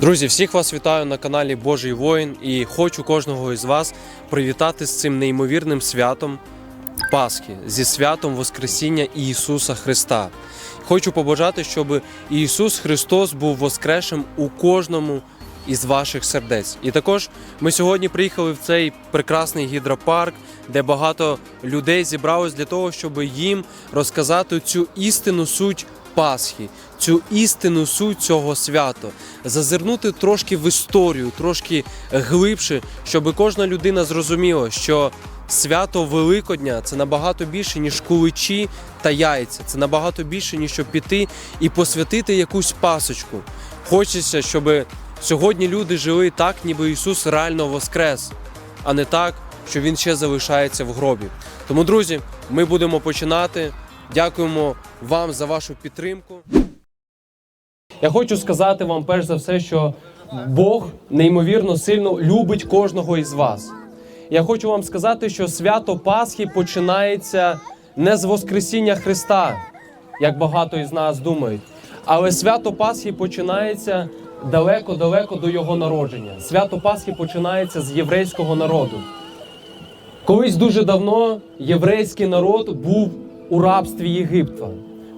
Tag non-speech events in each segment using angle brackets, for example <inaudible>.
Друзі, всіх вас вітаю на каналі Божий воїн і хочу кожного із вас привітати з цим неймовірним святом Пасхи, зі святом Воскресіння Ісуса Христа. Хочу побажати, щоб Ісус Христос був воскрешим у кожному із ваших сердець. І також ми сьогодні приїхали в цей прекрасний гідропарк, де багато людей зібралось для того, щоб їм розказати цю істинну суть Пасхи, цю істинну суть цього свята, зазирнути трошки в історію, трошки глибше, щоб кожна людина зрозуміла, що свято Великодня це набагато більше, ніж куличі та яйця. Це набагато більше, ніж щоб піти і посвятити якусь пасочку. Хочеться, щоб сьогодні люди жили так, ніби Ісус реально воскрес, а не так, що Він ще залишається в гробі. Тому, друзі, ми будемо починати. Дякуємо вам за вашу підтримку. Я хочу сказати вам перш за все, що Бог неймовірно сильно любить кожного із вас. Я хочу вам сказати, що свято Пасхи починається не з Воскресіння Христа, як багато із нас думають, але свято Пасхи починається далеко-далеко до його народження. Свято Пасхи починається з єврейського народу. Колись дуже давно єврейський народ був у рабстві Єгипта.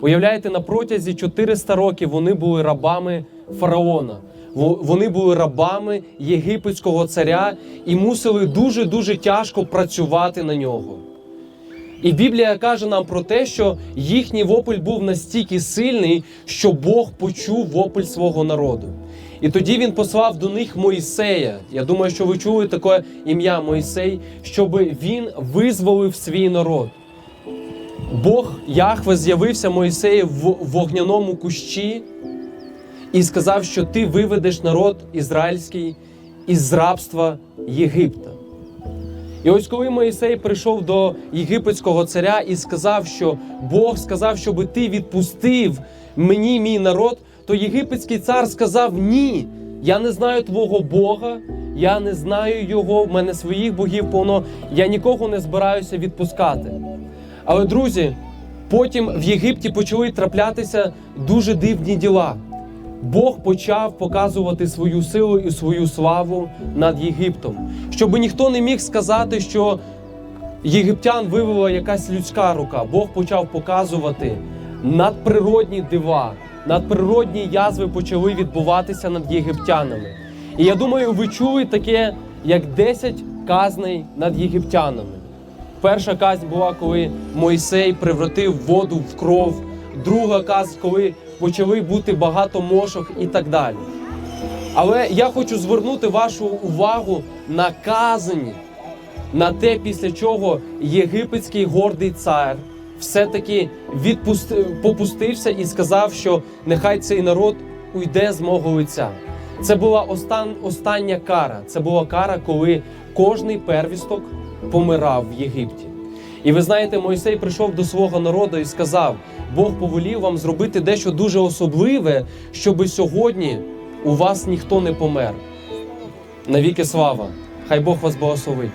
Уявляєте, на протязі 400 років вони були рабами фараона. Вони були рабами єгипетського царя і мусили дуже дуже тяжко працювати на нього. І Біблія каже нам про те, що їхній вопль був настільки сильний, що Бог почув вопль свого народу. І тоді він послав до них Моїсея. Я думаю, що ви чули таке ім'я Моїсей, щоб він визволив свій народ. Бог Яхве з'явився Моїсею в вогняному кущі і сказав, що ти виведеш народ ізраїльський із рабства Єгипта. І ось коли Моїсей прийшов до єгипетського царя і сказав, що Бог сказав, щоб ти відпустив мені мій народ, то єгипетський цар сказав: Ні, я не знаю твого Бога, я не знаю його, в мене своїх богів повно, я нікого не збираюся відпускати. Але друзі, потім в Єгипті почали траплятися дуже дивні діла. Бог почав показувати свою силу і свою славу над Єгиптом, щоб ніхто не міг сказати, що єгиптян вивела якась людська рука. Бог почав показувати надприродні дива, надприродні язви почали відбуватися над єгиптянами. І я думаю, ви чули таке, як 10 казней над єгиптянами. Перша казнь була, коли Мойсей превратив воду в кров. Друга казнь, коли почали бути багато мошок і так далі. Але я хочу звернути вашу увагу на казнь, на те, після чого єгипетський гордий цар все-таки відпусти, попустився і сказав, що нехай цей народ уйде з мого лиця. Це була остан, остання кара. Це була кара, коли кожний первісток помирав в Єгипті. І ви знаєте, Мойсей прийшов до свого народу і сказав: Бог повелів вам зробити дещо дуже особливе, щоби сьогодні у вас ніхто не помер. Навіки слава! Хай Бог вас благословить.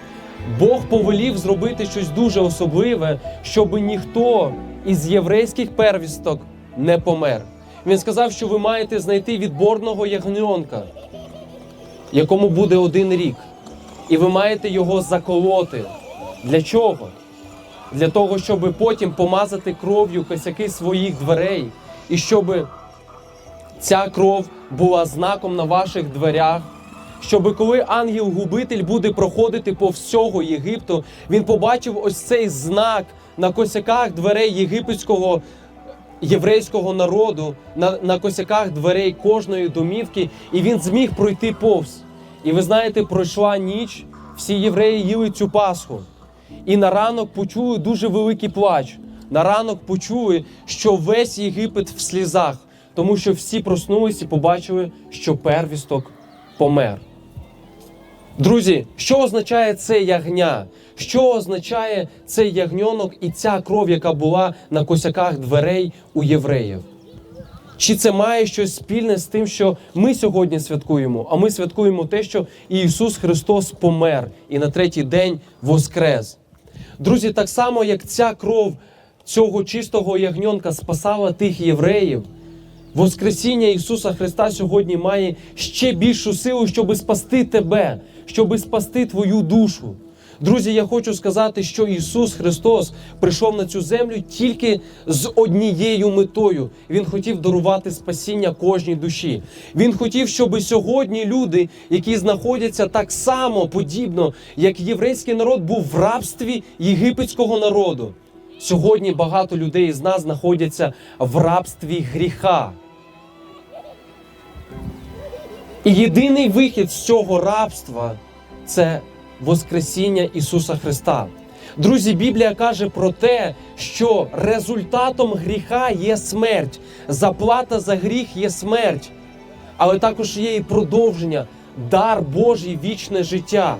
Бог повелів зробити щось дуже особливе, щоби ніхто із єврейських первісток не помер. Він сказав, що ви маєте знайти відборного ягненка, якому буде один рік, і ви маєте його заколоти. Для чого? Для того, щоб потім помазати кров'ю косяки своїх дверей, і щоб ця кров була знаком на ваших дверях. Щоб коли ангел-губитель буде проходити по всього Єгипту, він побачив ось цей знак на косяках дверей єгипетського єврейського народу, на, на косяках дверей кожної домівки, і він зміг пройти повз. І ви знаєте, пройшла ніч, всі євреї їли цю Пасху. І на ранок почули дуже великий плач. На ранок почули, що весь Єгипет в слізах, тому що всі проснулися і побачили, що первісток помер. Друзі, що означає це ягня? Що означає цей ягньонок і ця кров, яка була на косяках дверей у євреїв? Чи це має щось спільне з тим, що ми сьогодні святкуємо? А ми святкуємо те, що Ісус Христос помер і на третій день воскрес. Друзі, так само, як ця кров цього чистого ягньонка спасала тих євреїв, Воскресіння Ісуса Христа сьогодні має ще більшу силу, щоб спасти тебе, щоб спасти твою душу. Друзі, я хочу сказати, що Ісус Христос прийшов на цю землю тільки з однією метою. Він хотів дарувати спасіння кожній душі. Він хотів, щоб сьогодні люди, які знаходяться так само подібно, як єврейський народ був в рабстві єгипетського народу. Сьогодні багато людей з нас знаходяться в рабстві гріха. І єдиний вихід з цього рабства це Воскресіння Ісуса Христа. Друзі, Біблія каже про те, що результатом гріха є смерть, заплата за гріх є смерть, але також є і продовження, дар Божий вічне життя.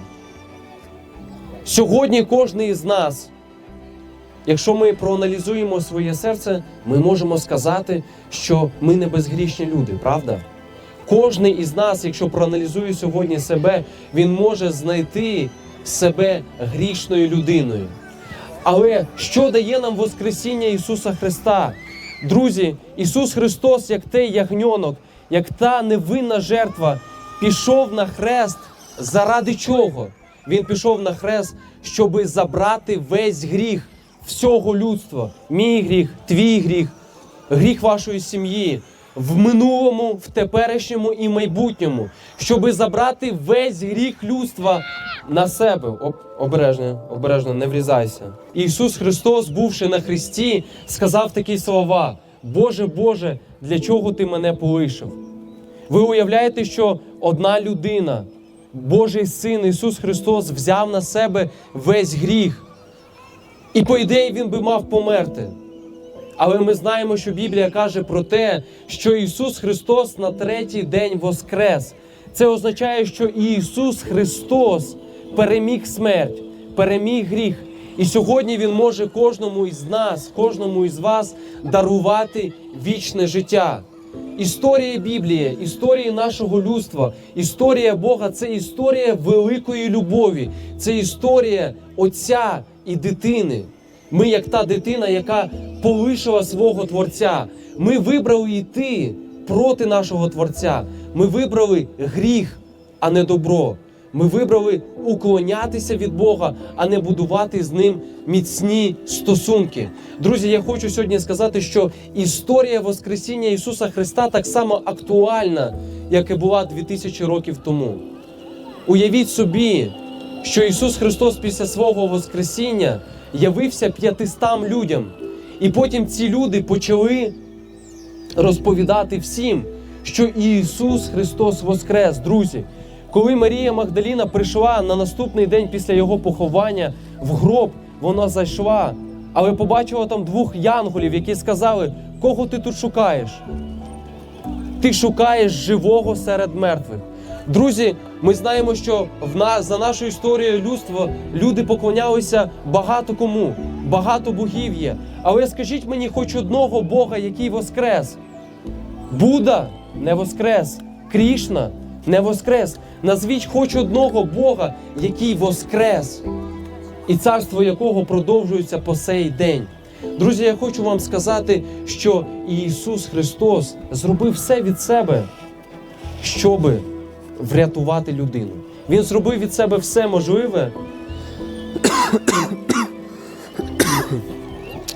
Сьогодні кожен із нас, якщо ми проаналізуємо своє серце, ми можемо сказати, що ми не безгрішні люди, правда? Кожний із нас, якщо проаналізує сьогодні себе, він може знайти себе грішною людиною. Але що дає нам Воскресіння Ісуса Христа? Друзі, Ісус Христос, як той ягньонок, як та невинна жертва, пішов на хрест заради чого? Він пішов на хрест, щоби забрати весь гріх всього людства. Мій гріх, твій гріх, гріх вашої сім'ї, в минулому, в теперішньому і майбутньому, щоби забрати весь гріх людства на себе. Об, обережно, обережно, не врізайся. Ісус Христос, бувши на хресті, сказав такі слова: Боже, Боже, для чого ти мене полишив? Ви уявляєте, що одна людина, Божий син Ісус Христос, взяв на себе весь гріх. І по ідеї він би мав померти. Але ми знаємо, що Біблія каже про те, що Ісус Христос на третій день воскрес. Це означає, що Ісус Христос переміг смерть, переміг гріх. І сьогодні Він може кожному із нас, кожному із вас дарувати вічне життя. Історія Біблії, історія нашого людства, історія Бога це історія великої любові, це історія Отця і дитини. Ми, як та дитина, яка полишила свого Творця, ми вибрали йти проти нашого Творця. Ми вибрали гріх, а не добро. Ми вибрали уклонятися від Бога, а не будувати з ним міцні стосунки. Друзі, я хочу сьогодні сказати, що історія Воскресіння Ісуса Христа так само актуальна, як і була 2000 років тому. Уявіть собі, що Ісус Христос після свого Воскресіння явився 500 людям, і потім ці люди почали розповідати всім, що Ісус Христос Воскрес, друзі. Коли Марія Магдаліна прийшла на наступний день після його поховання в гроб, вона зайшла, але побачила там двох янголів, які сказали: Кого ти тут шукаєш? Ти шукаєш живого серед мертвих. Друзі, ми знаємо, що в нас за нашою історією людства люди поклонялися багато кому, багато богів є. Але скажіть мені хоч одного Бога, який воскрес. Будда не воскрес, Крішна не воскрес. Назвіть хоч одного Бога, який воскрес, і царство якого продовжується по сей день. Друзі, я хочу вам сказати, що Ісус Христос зробив все від себе, щоби врятувати людину. Він зробив від себе все можливе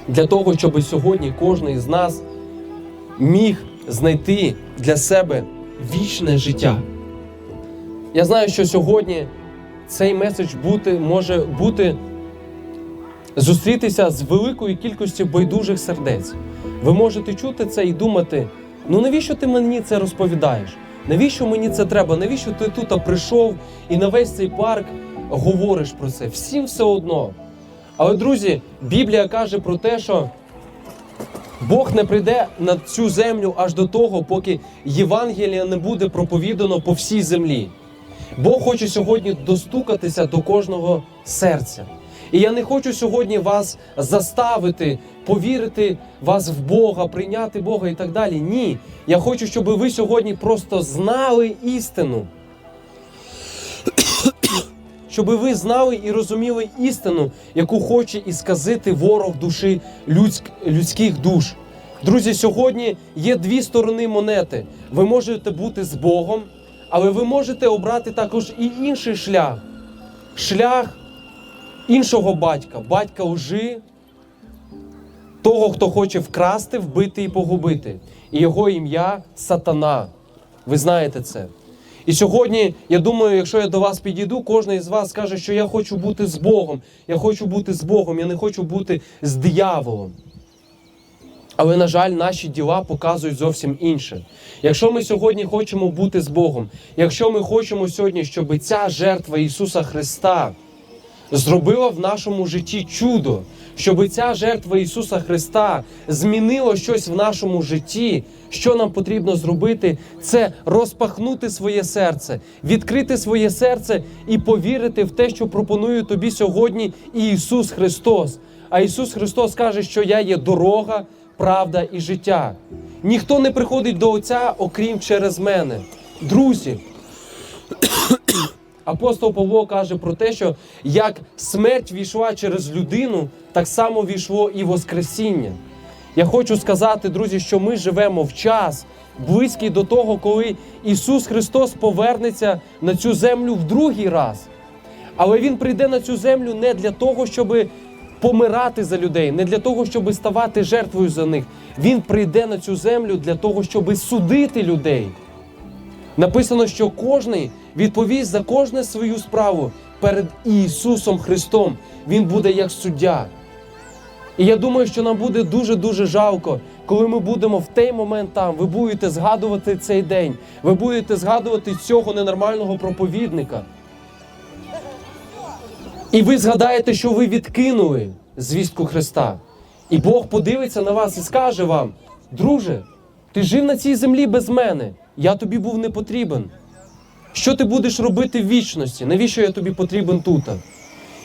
для того, щоб сьогодні кожен із нас міг знайти для себе вічне життя. Я знаю, що сьогодні цей меседж бути, може бути зустрітися з великою кількістю байдужих сердець. Ви можете чути це і думати: ну навіщо ти мені це розповідаєш? Навіщо мені це треба? Навіщо ти тут прийшов і на весь цей парк говориш про це? Всім все одно. Але, друзі, Біблія каже про те, що Бог не прийде на цю землю аж до того, поки Євангелія не буде проповідано по всій землі. Бог хоче сьогодні достукатися до кожного серця. І я не хочу сьогодні вас заставити повірити вас в Бога, прийняти Бога і так далі. Ні. Я хочу, щоб ви сьогодні просто знали істину. <coughs> Щоб ви знали і розуміли істину, яку хоче і сказати ворог душі людськ, людських душ. Друзі, сьогодні є дві сторони монети. Ви можете бути з Богом, але ви можете обрати також і інший шлях. Шлях іншого батька, батька лжи, того, хто хоче вкрасти, вбити і погубити. І його ім'я Сатана. Ви знаєте це. І сьогодні, я думаю, якщо я до вас підійду, кожен із вас скаже, що я хочу бути з Богом. Я хочу бути з Богом, я не хочу бути з дияволом. Але, на жаль, наші діла показують зовсім інше. Якщо ми сьогодні хочемо бути з Богом, якщо ми хочемо сьогодні, щоб ця жертва Ісуса Христа зробила в нашому житті чудо, щоб ця жертва Ісуса Христа змінила щось в нашому житті, що нам потрібно зробити, це розпахнути своє серце, відкрити своє серце і повірити в те, що пропонує тобі сьогодні Ісус Христос. А Ісус Христос каже, що я є дорога, правда і життя. Ніхто не приходить до Отця, окрім через мене. Друзі, апостол Павло каже про те, що як смерть війшла через людину, так само війшло і Воскресіння. Я хочу сказати, друзі, що ми живемо в час, близький до того, коли Ісус Христос повернеться на цю землю в другий раз. Але Він прийде на цю землю не для того, щоб помирати за людей, не для того, щоб ставати жертвою за них. Він прийде на цю землю для того, щоб судити людей. Написано, що кожний відповість за кожне свою справу перед Ісусом Христом. Він буде як суддя. І я думаю, що нам буде дуже-дуже жалко, коли ми будемо в той момент там. Ви будете згадувати цей день, ви будете згадувати цього ненормального проповідника. І ви згадаєте, що ви відкинули звістку Христа. І Бог подивиться на вас і скаже вам: друже, ти жив на цій землі без мене, я тобі був не потрібен. Що ти будеш робити в вічності? Навіщо я тобі потрібен тут?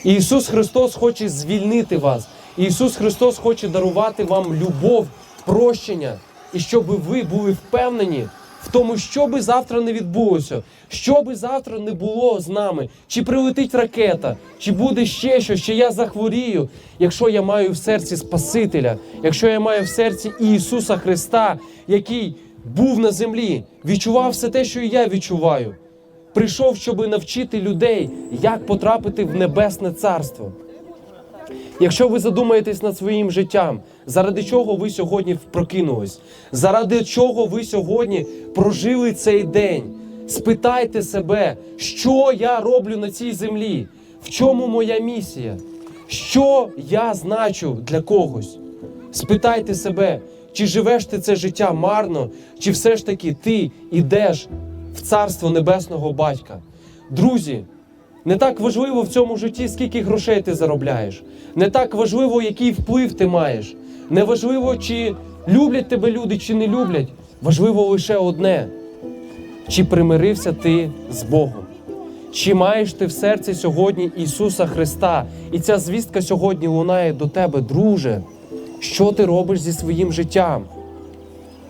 Ісус Христос хоче звільнити вас. Ісус Христос хоче дарувати вам любов, прощення, і щоб ви були впевнені в тому, що би завтра не відбулося, що би завтра не було з нами, чи прилетить ракета, чи буде ще щось, чи я захворію. Якщо я маю в серці Спасителя, якщо я маю в серці Ісуса Христа, який був на землі, відчував все те, що і я відчуваю. Прийшов, щоб навчити людей, як потрапити в небесне царство. Якщо ви задумаєтесь над своїм життям, заради чого ви сьогодні прокинулись, заради чого ви сьогодні прожили цей день, спитайте себе, що я роблю на цій землі, в чому моя місія, що я значу для когось. Спитайте себе, чи живеш ти це життя марно, чи все ж таки ти йдеш в царство небесного батька. Друзі, не так важливо в цьому житті, скільки грошей ти заробляєш. Не так важливо, який вплив ти маєш. Не важливо, чи люблять тебе люди, чи не люблять. Важливо лише одне: чи примирився ти з Богом. Чи маєш ти в серці сьогодні Ісуса Христа? І ця звістка сьогодні лунає до тебе, друже. Що ти робиш зі своїм життям?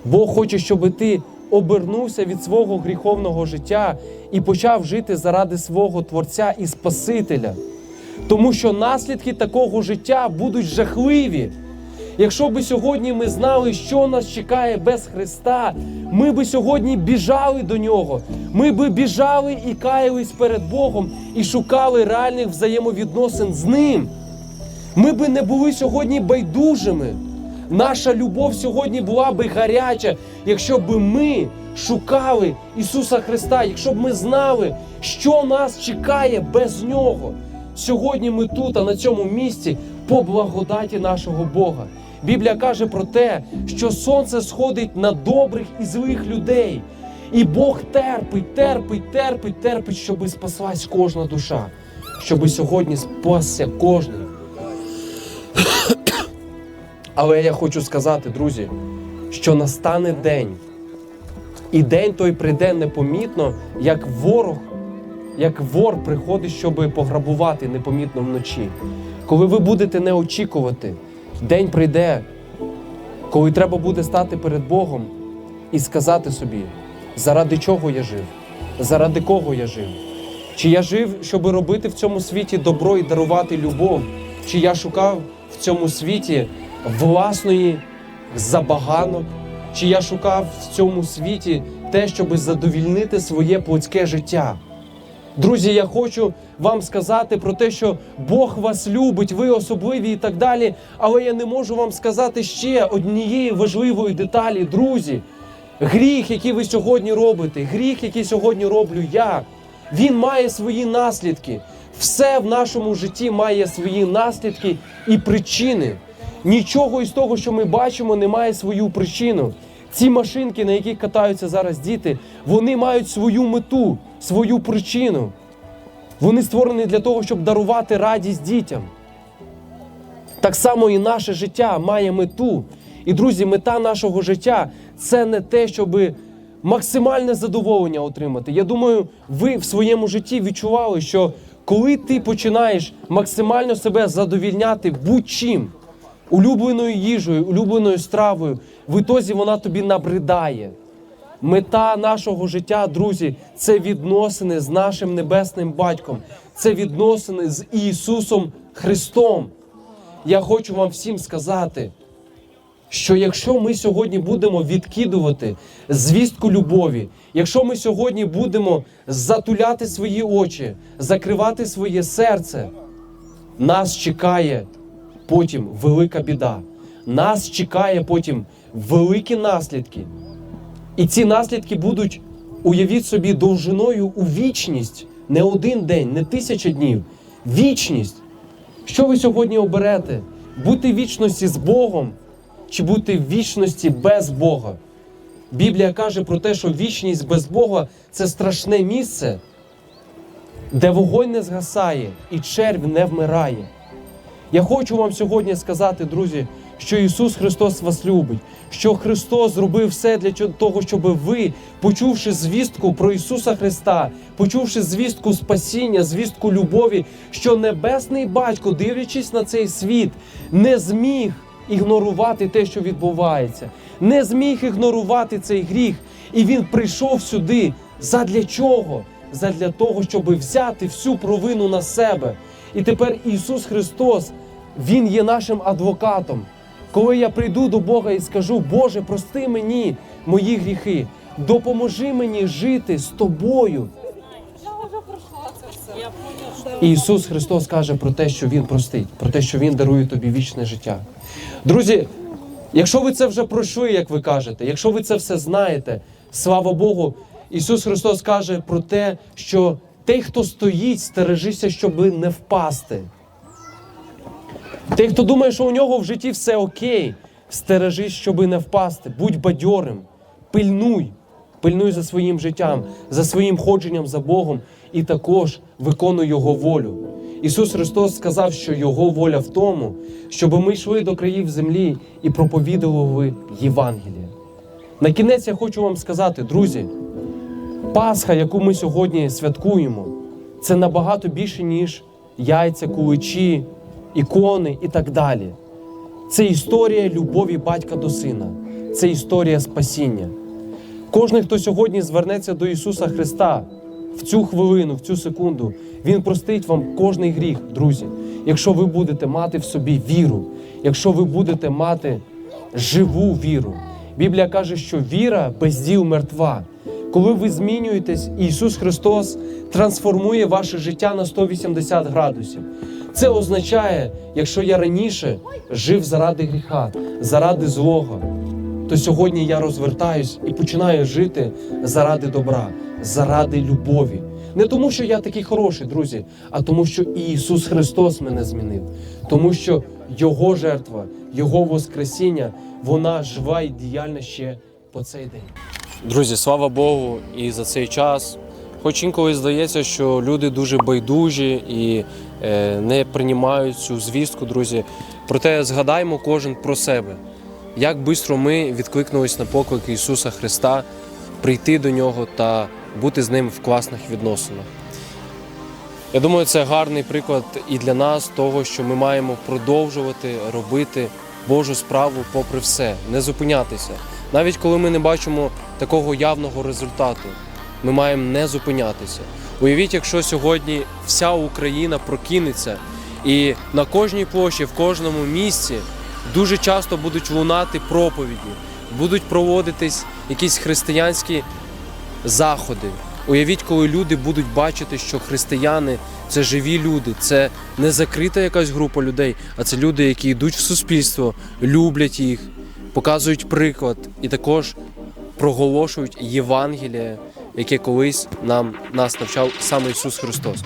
Бог хоче, щоб ти обернувся від свого гріховного життя і почав жити заради свого Творця і Спасителя. Тому що наслідки такого життя будуть жахливі. Якщо би сьогодні ми знали, що нас чекає без Христа, ми би сьогодні біжали до нього. Ми би біжали і каялись перед Богом і шукали реальних взаємовідносин з Ним. Ми би не були сьогодні байдужими. Наша любов сьогодні була би гаряча, якщо б ми шукали Ісуса Христа, якщо б ми знали, що нас чекає без Нього. Сьогодні ми тут, а на цьому місці, по благодаті нашого Бога. Біблія каже про те, що сонце сходить на добрих і злих людей. І Бог терпить, терпить, терпить, терпить, щоби спаслась кожна душа, щоби сьогодні спасся кожний. Але я хочу сказати, друзі, що настане день, і день той прийде непомітно, як ворог, як вор приходить, щоб пограбувати непомітно вночі. Коли ви будете не очікувати, день прийде, коли треба буде стати перед Богом і сказати собі, заради чого я жив, заради кого я жив. Чи я жив, щоб робити в цьому світі добро і дарувати любов, чи я шукав в цьому світі власної забаганок, чи я шукав в цьому світі те, щоб задовільнити своє плотське життя. Друзі, я хочу вам сказати про те, що Бог вас любить, ви особливі і так далі. Але я не можу вам сказати ще однієї важливої деталі, друзі. Гріх, який ви сьогодні робите, гріх, який сьогодні роблю я, він має свої наслідки. Все в нашому житті має свої наслідки і причини. Нічого із того, що ми бачимо, не має свою причину. Ці машинки, на яких катаються зараз діти, вони мають свою мету, свою причину. Вони створені для того, щоб дарувати радість дітям. Так само і наше життя має мету. І, друзі, мета нашого життя це не те, щоб максимальне задоволення отримати. Я думаю, ви в своєму житті відчували, що коли ти починаєш максимально себе задовільняти будь-чим, улюбленою їжею, улюбленою стравою, в ітозі вона тобі набридає. Мета нашого життя, друзі, це відносини з нашим небесним батьком, це відносини з Ісусом Христом. Я хочу вам всім сказати, що якщо ми сьогодні будемо відкидувати звістку любові, якщо ми сьогодні будемо затуляти свої очі, закривати своє серце, нас чекає потім велика біда. Нас чекає потім великі наслідки. І ці наслідки будуть, уявіть собі, довжиною у вічність, не один день, не тисяча днів. Вічність. Що ви сьогодні оберете? Бути в вічності з Богом чи бути в вічності без Бога? Біблія каже про те, що вічність без Бога це страшне місце, де вогонь не згасає і червь не вмирає. Я хочу вам сьогодні сказати, друзі, що Ісус Христос вас любить, що Христос зробив все для того, щоб ви, почувши звістку про Ісуса Христа, почувши звістку спасіння, звістку любові, що Небесний Батько, дивлячись на цей світ, не зміг ігнорувати те, що відбувається, не зміг ігнорувати цей гріх, і Він прийшов сюди. Задля чого? Задля того, щоб взяти всю провину на себе. І тепер Ісус Христос, Він є нашим адвокатом. Коли я прийду до Бога і скажу, Боже, прости мені мої гріхи, допоможи мені жити з тобою. І Ісус Христос каже про те, що Він простить, про те, що Він дарує тобі вічне життя. Друзі, якщо ви це вже пройшли, як ви кажете, якщо ви це все знаєте, слава Богу, Ісус Христос каже про те, що той, хто стоїть, стережися, щоби не впасти. Той, хто думає, що у нього в житті все окей, стережись, щоби не впасти. Будь бадьорим, пильнуй, пильнуй за своїм життям, за своїм ходженням за Богом і також виконуй Його волю. Ісус Христос сказав, що Його воля в тому, щоб ми йшли до країв землі і проповідували Євангеліє. На кінець я хочу вам сказати, друзі, Пасха, яку ми сьогодні святкуємо, це набагато більше, ніж яйця, куличі, ікони і так далі. Це історія любові батька до сина, це історія спасіння. Кожен, хто сьогодні звернеться до Ісуса Христа в цю хвилину, в цю секунду, Він простить вам кожний гріх, друзі. Якщо ви будете мати в собі віру, якщо ви будете мати живу віру. Біблія каже, що віра без діл мертва. Коли ви змінюєтесь, Ісус Христос трансформує ваше життя на 180 градусів. Це означає, якщо я раніше жив заради гріха, заради злого, то сьогодні я розвертаюсь і починаю жити заради добра, заради любові. Не тому, що я такий хороший, друзі, а тому, що Ісус Христос мене змінив. Тому що Його жертва, Його Воскресіння, вона жива і діяльна ще по цей день. Друзі, слава Богу, і за цей час. Хоч інколи здається, що люди дуже байдужі і не приймають цю звістку, друзі. Проте згадаймо кожен про себе, як швидко ми відкликнулись на поклик Ісуса Христа, прийти до Нього та бути з ним в класних відносинах. Я думаю, це гарний приклад і для нас того, що ми маємо продовжувати робити Божу справу попри все, не зупинятися. Навіть коли ми не бачимо такого явного результату, ми маємо не зупинятися. Уявіть, якщо сьогодні вся Україна прокинеться і на кожній площі, в кожному місці дуже часто будуть лунати проповіді, будуть проводитись якісь християнські заходи. Уявіть, коли люди будуть бачити, що християни це живі люди, це не закрита якась група людей, а це люди, які йдуть в суспільство, люблять їх, показують приклад і також проголошують Євангеліє, яке колись нам нас навчав саме Ісус Христос.